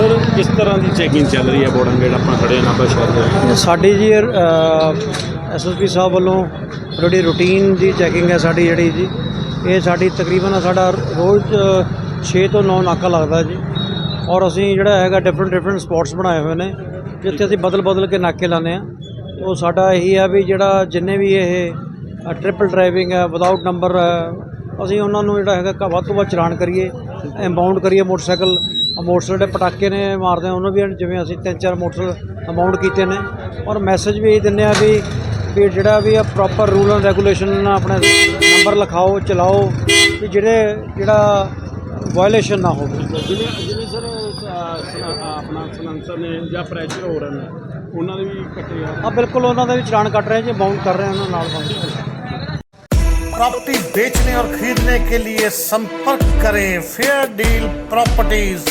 Sir, ਕਿਸ ਤਰ੍ਹਾਂ ਦੀ checking ਚੱਲ ਰਹੀ ਹੈ ਬੋਰਡਾਂ ਗੇਟ? ਆਪਾਂ ਖੜੇ ਹਾਂ ਨਾਭਾ ਸ਼ਹਿਰ ਦੇ ਸਾਡੀ ਜੀ ਐਸਐਸਪੀ ਸਾਹਿਬ ਵੱਲੋਂ ਜਿਹੜੀ ਰੂਟੀਨ ਦੀ ਚੈਕਿੰਗ ਹੈ ਸਾਡੀ ਜਿਹੜੀ ਜੀ, ਇਹ ਸਾਡੀ ਤਕਰੀਬਨ ਸਾਡਾ ਰੋਜ਼ 6 ਤੋਂ 9 ਨਾਕਾ ਲੱਗਦਾ ਜੀ। ਔਰ ਅਸੀਂ ਜਿਹੜਾ ਹੈਗਾ ਡਿਫਰੈਂਟ ਡਿਫਰੈਂਟ ਸਪੌਟਸ ਬਣਾਏ ਹੋਏ ਨੇ, ਜਿੱਥੇ ਅਸੀਂ ਬਦਲ ਬਦਲ ਕੇ ਨਾਕੇ ਲਾਉਂਦੇ ਆ ਉਹ ਸਾਡਾ ਇਹੀ ਆ ਵੀ ਜਿਹੜਾ ਜਿੰਨੇ ਵੀ ਇਹ ਟ੍ਰਿਪਲ ਡਰਾਈਵਿੰਗ ਹੈ ਵਿਦਆਊਟ ਨੰਬਰ ਹੈ, ਅਸੀਂ ਉਹਨਾਂ ਨੂੰ ਜਿਹੜਾ ਹੈਗਾ ਕ- ਵੱਧ ਤੋਂ ਵੱਧ ਚਲਾਨ ਕਰੀਏ ਇੰਬਾਉਂਡ ਕਰੀਏ ਮੋਟਰਸਾਈਕਲ ਮੋਟਰਸਾਈਕਲ ਦੇ ਪਟਾਕੇ ਨੇ ਮਾਰਦੇ ਆ ਉਹਨੂੰ ਵੀ ਜਿਵੇਂ ਅਸੀਂ ਤਿੰਨ ਚਾਰ ਮੋਟਰਸਾਈਕਲ ਇੰਬਾਉਂਡ ਕੀਤੇ ਨੇ ਔਰ ਮੈਸੇਜ ਵੀ ਇਹ ਦਿੰਦੇ ਆ ਵੀ ਵੀ ਜਿਹੜਾ ਵੀ ਆ ਪ੍ਰੋਪਰ ਰੂਲ ਐਂਡ ਰੈਗੂਲੇਸ਼ਨ ਆਪਣੇ ਨੰਬਰ ਲਿਖਾਓ ਚਲਾਓ ਵੀ ਜਿਹੜੇ ਜਿਹੜਾ ਵਾਇਲੇਸ਼ਨ ਨਾ ਹੋਵੇ ਜਿਵੇਂ ਜਿਵੇਂ ਸਰ ਆਪਣਾ ਸਲੈਂਸਰ ਨੇ ਜਾਂ ਪ੍ਰੈਸ਼ਰ ਹੋ ਰਹੇ ਨੇ ਉਹਨਾਂ ਦੇ ਵੀ ਕੱਟੇ ਆ ਆ ਬਿਲਕੁਲ ਉਹਨਾਂ ਦਾ ਵੀ ਚਲਾਨ ਕੱਟ ਰਹੇ ਜੀ ਬਾਉਂਡ ਕਰ ਰਹੇ ਆ ਉਹਨਾਂ ਨਾਲ ਬਾਉਂਡ प्रॉपर्टी बेचने और खरीदने के लिए संपर्क करें फेयर डील प्रॉपर्टीज